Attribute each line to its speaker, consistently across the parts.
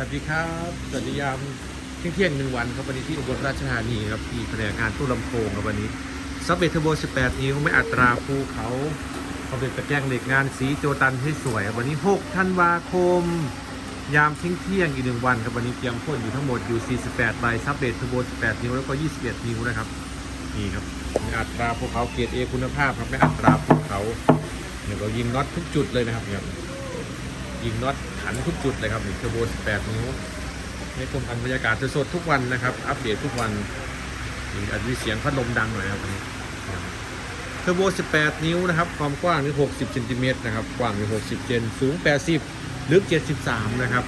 Speaker 1: สวัสดีครับสวัสดียามเที่ยงเที่ยงหนึ่งวันครับวันนี้ที่อุบลราชธานีครับที่แผนกงานตู้ลำโพงครับวันนี้ซับเบทเทอร์โบ 18 นิ้วไม่อัตราภูเขาเขาเป็นตะแกรงเหล็กงานสีโจตันให้สวย วันนี้ 6 ธันวาคม ยามเที่ยงเที่ยงอีกหนึ่งวันครับวันนี้เตรียมพ่นอยู่ทั้งหมดอยู่ 48 ใบซับเบทเทอร์โบ 18 นิ้วแล้วก็ 21 นิ้วนะครับนี่ครับไม่อัตราภูเขาเกียรติเอคุณภาพครับไม่อัตราภูเขาเนี่ยเรายิงน็อตทุกจุดเลยนะครับเนี่ย ยิงน็อตขันทุกจุดเลยครับเทอร์โบ 18 นิ้วในกรมพันบรรยากาศสดๆทุกวันนะครับ อัปเดตทุกวันมีอาจจะมีเสียงพัดลมดังหน่อยครับเทอร์โบ 18 นิ้วนะครับความกว้างนี่60เซนติเมตรนะครับกว้างนี่60เซนสูง 80 ลึก 73 นะครับ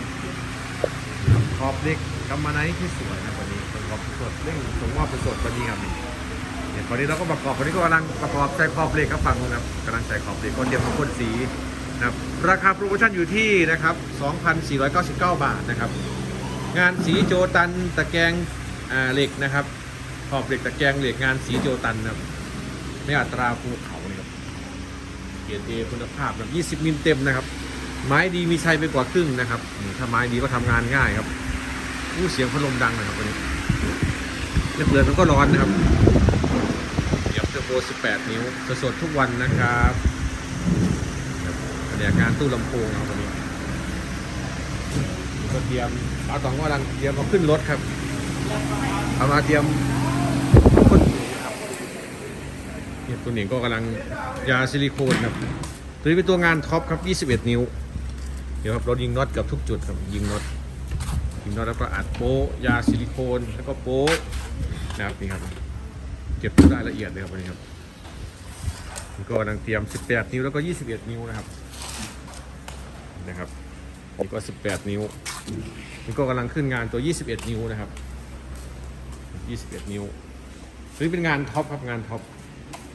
Speaker 1: ขอบเล็กกำมะไนท์ที่สวยนะวันนี้ประกอบสดเร่งส่งมอบสดวันนี้ครับเนี่ยตอนนี้เราก็ประกอบวันนี้ก็กำลังประกอบใส่ขอบเหล็กครับฝั่งนู้นครับกำลังใส่ขอบเหล็กก็เตรียมมาพ่นสี นะครับราคาโปรโมชั่นอยู่ที่นะครับ 2,499 บาทนะครับ งานสีโจตันตะแกรงเหล็กนะครับ ขอบเหล็กตะแกรงเหล็กงานสีโจตันนะครับไม่อัตราภูเขาเนะครับเกียรติคุณภาพแบบ20มิลเต็มนะครับ ไม้ดีมีชัยไปกว่าครึ่งนะครับถ้าไม้ดีก็ทำงานง่ายครับอู้เสียงพัดลมดังนะครับวันนี้เดือนมันก็ร้อนนะครับเดี๋ยวเทอร์โบ18 นิ้วสดๆทุกวันนะครับ แผนกงานตู้ลำโพงเอาวันนี้ก็เตรียมปาตองกำลังเตรียมเอาขึ้นรถครับเอามาเตรียมพ่นสีครับเนี่ยตัวหนิงก็กำลังยาซิลิโคนครับตัวนี้เป็นตัวงานท็อปครับ 21 นิ้ว เดี๋ยวครับเรายิงน็อตกับทุกจุดครับยิงน็อตยิงน็อตแล้วก็อัดโป๊ยาซิลิโคนแล้วก็โป๊นะครับนี่ครับเก็บทุกรายละเอียดเลยครับวันนี้ครับก็กำลังเตรียม 18 นิ้วแล้วก็ 21 นิ้วนะครับ นะครับนี่ก็ 18 นิ้วนี่ก็กำลังขึ้นงานตัว 21 นิ้วนะครับ 21 นิ้วนี่เป็นงานท็อปครับงานท็อป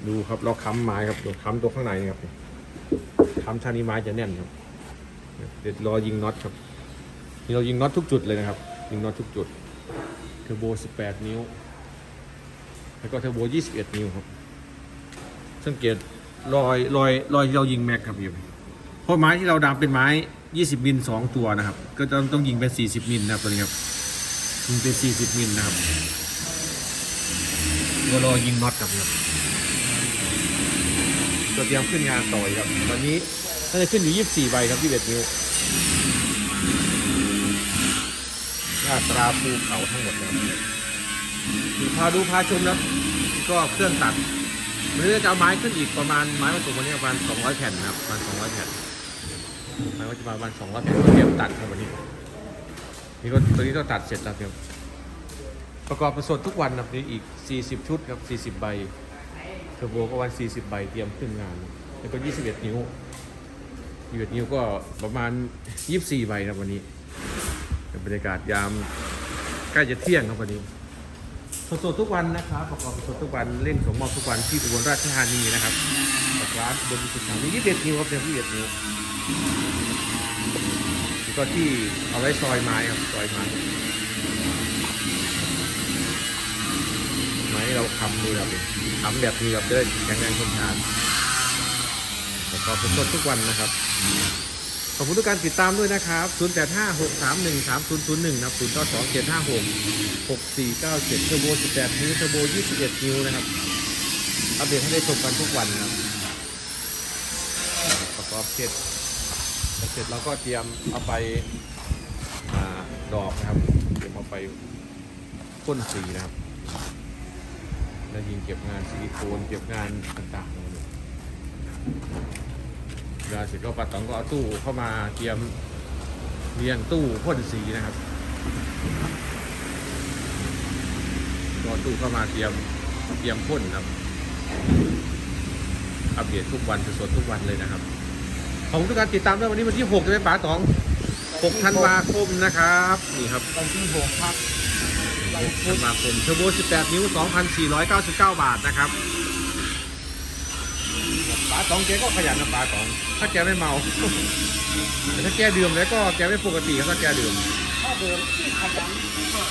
Speaker 1: ดูครับเราค้ำไม้ครับดูค้ำตัวข้างในนี่ครับค้ำชานี้ไม้จะแน่นครับเดี๋ยวรอยิงน็อตครับนี่เรายิงน็อตทุกจุดเลยนะครับ ยิงน็อตทุกจุดเทอร์โบ 18 นิ้ว แล้วก็เทอร์โบ 21 นิ้วครับ สังเกตรอยรอยรอยที่เรายิงแม็กครับพี่ เพราะไม้ที่เราดามเป็นไม้ 20มิล2ตัวนะครับ ก็ต้องต้องยิงเป็น 40มิลนะครับตัวนี้ครับยิงเป็น 40มิลนะครับก็รอยิงน็อตครับครับก็เตรียมขึ้นงานต่อยครับ ตอนนี้น่าจะขึ้นอยู่ 24ใบครับ21นิ้วอัตราภูเขาทั้งหมดนะครับดูพาดูพาชมแล้วก็เครื่องตัดวันนี้จะเอาไม้ขึ้นอีกประมาณไม้วัตถุวันนี้ประมาณ 200 แผ่นนะครับประมาณ 200 แผ่น ม้ว่าจะประมาณ200แผ่นก็เตรียมตัดครับวันนี้ นี่ก็ตัวนี้ก็ตัดเสร็จแล้วครับ ประกอบประสดทุกวันนะครับนี่อีก 40 ชุดครับ 40 ใบเทอร์โบก็วัน 40 ใบเตรียมขึ้นงาน แล้วก็ 21 นิ้ว21นิ้วก็ประมาณ 24 ใบครับวันนี้นบรรยากาศยามใกล้จะเที่ยงครับวันนี้สดๆทุกวันนะครับประกอบสดทุกวันเร่งส่งมอบทุกวันที่อุบลราชธานีนะครับจากร้านบนสุดสามนี้ยี่สิบเอ็ดนิ้วครับเป็นยี่สิบเอ็ดนิ้วแล้ว ก็ที่เอาไว้ซอยไม้ครับซอยไม้ไม้เราคำมือครับคำแบบนี้ครับเดินแข็งแรงทนทานประกอบสดทุกวันนะครับขอบคุณทุกการติดตามด้วยนะครับ 0856313001 นะครับ092 756 6497เทอร์โบ18 นิ้วเทอร์โบ21 นิ้วนะครับ อัปเดตให้ได้ชมกันทุกวันนะครับ ประกอบเสร็จ เสร็จเราก็เตรียมเอาไปอาดอกนะครับ เตรียมเอาไปพ่นสีนะครับ แล้วยิงเก็บงานซิลิโคนเก็บงานต่างๆเวลาเสร็จก็ปาตองก็เอาตู้เข้ามาเตรียมเรียงตู้พ่นสีนะครับก็เอตู้เข้ามาเตรียมเตรียมพ่นครับ อัปเดตทุกวันสดทุกวันเลยนะครับ ขอบคุณทุกการติดตามด้วยวันนี้วันที่6ใช่ไหมป๋าตอง6ธันวาคมนะครับ นี่ครับ
Speaker 2: วันที่หกครับ
Speaker 1: 6ธันวาคมเทอร์โบ 18 นิ้ว 2,499 บาทนะครับป๋าตองแกก็ขยันนะป๋าตอง ถ้าแกไม่เมา แต่ถ้าแกดื่มแล้วก็แกไม่ปกติครับถ้าแกดื่ม
Speaker 2: ถ้าเดินที่ขยันก็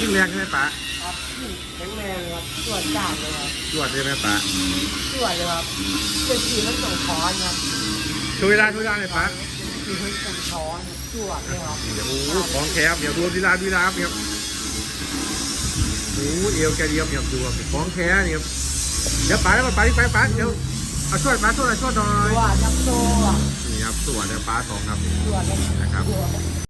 Speaker 1: ยิ่งแรงใช่ไหมป๋า
Speaker 2: ครับที่แข็งแรงครับตรวจจ้าเลยครับ
Speaker 1: จวดใช่ไหมป๋า
Speaker 2: ตรวจเลยครับเป็นสีมันส่งช้อนครับ
Speaker 1: ช่วยได้ช่วยได้ไหมป๋า
Speaker 2: สีมันส่งช้อนสวดเลยครับ
Speaker 1: เดี๋ยวโอ้โหของแคบเดี๋ยวดูดีลาดีลาเนี่ยครับโอ้โหเอวแกเดียวเนี่ยดูครับของแท้เนี่ยครับเดี๋ยวป๋าแล้วป๋าไปป๋าเดี๋ยวเอาช่วยป๋าช่วยหน่อยช่วยหน่อย
Speaker 2: สวดยักษ์โตอะ
Speaker 1: นี่ครับส่วนเนี่ยป๋าสองครับนี่
Speaker 2: สวดเลย
Speaker 1: นะครับ
Speaker 2: สวด